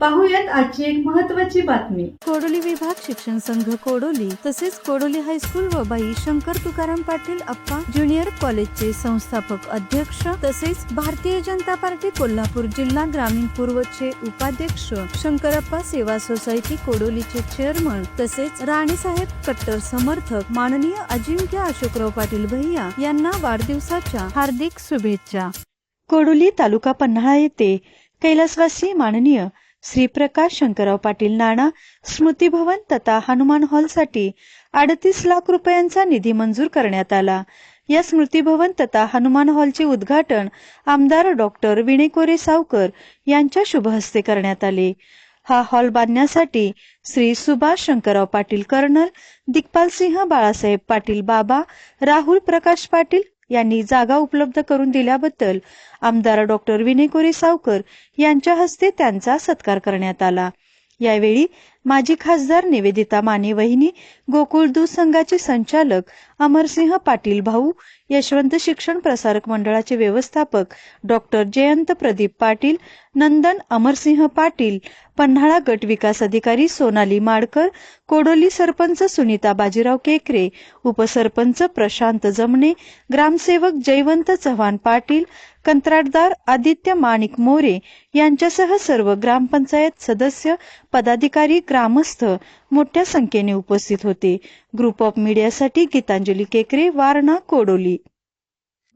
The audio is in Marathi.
पाहूयात आजची एक महत्वाची बातमी. कोडोली विभाग शिक्षण संघ कोडोली तसेच कोडोली हायस्कूल व बाई शंकर तुकाराम पाटील अप्पा ज्युनियर कॉलेजचे संस्थापक अध्यक्ष तसेच भारतीय जनता पार्टी कोल्हापूर जिल्हा ग्रामीण पूर्वचे उपाध्यक्ष शंकरप्पा सेवा सोसायटी कोडोलीचे चेअरमन तसेच राणीसाहेब कट्टर समर्थक माननीय अजिंक्य अशोकराव पाटील भैया यांना वाढदिवसाच्या हार्दिक शुभेच्छा. कोडोली तालुका पन्हाळा येथे कैलासवासी माननीय श्री प्रकाश शंकरराव पाटील नाणा स्मृतीभवन तथा हनुमान हॉलसाठी अडतीस लाख रुपयांचा निधी मंजूर करण्यात आला. या स्मृतीभवन तथा हनुमान हॉलचे उद्घाटन आमदार डॉक्टर विणेकोरे सावकर यांच्या शुभहस्ते करण्यात आले. हा हॉल बांधण्यासाठी श्री सुभाष शंकरराव पाटील कर्नल दिग्पालसिंह बाळासाहेब पाटील बाबा राहुल प्रकाश पाटील यांनी जागा उपलब्ध करून दिल्याबद्दल आमदार डॉक्टर विनय कोरे सावकर यांच्या हस्ते त्यांचा सत्कार करण्यात आला. यावेळी माजी खासदार निवेदिता माने वहिनी गोकुळ दूध संघाचे संचालक अमरसिंह पाटील भाऊ यशवंत शिक्षण प्रसारक मंडळाचे व्यवस्थापक डॉक्टर जयंत प्रदीप पाटील नंदन अमरसिंह पाटील पन्हाळा गट विकास अधिकारी सोनाली माडकर कोडोली सरपंच सुनीता बाजीराव केकरे उपसरपंच प्रशांत जमणे ग्रामसेवक जयवंत चव्हाण पाटील कंत्राटदार आदित्य माणिक मोरे यांच्यासह सर्व ग्रामपंचायत सदस्य पदाधिकारी ग्रामस्थ मोठ्या संख्येने उपस्थित होते. Group of मीडियासाठी Geetanjali Kekare Warana Kodoli.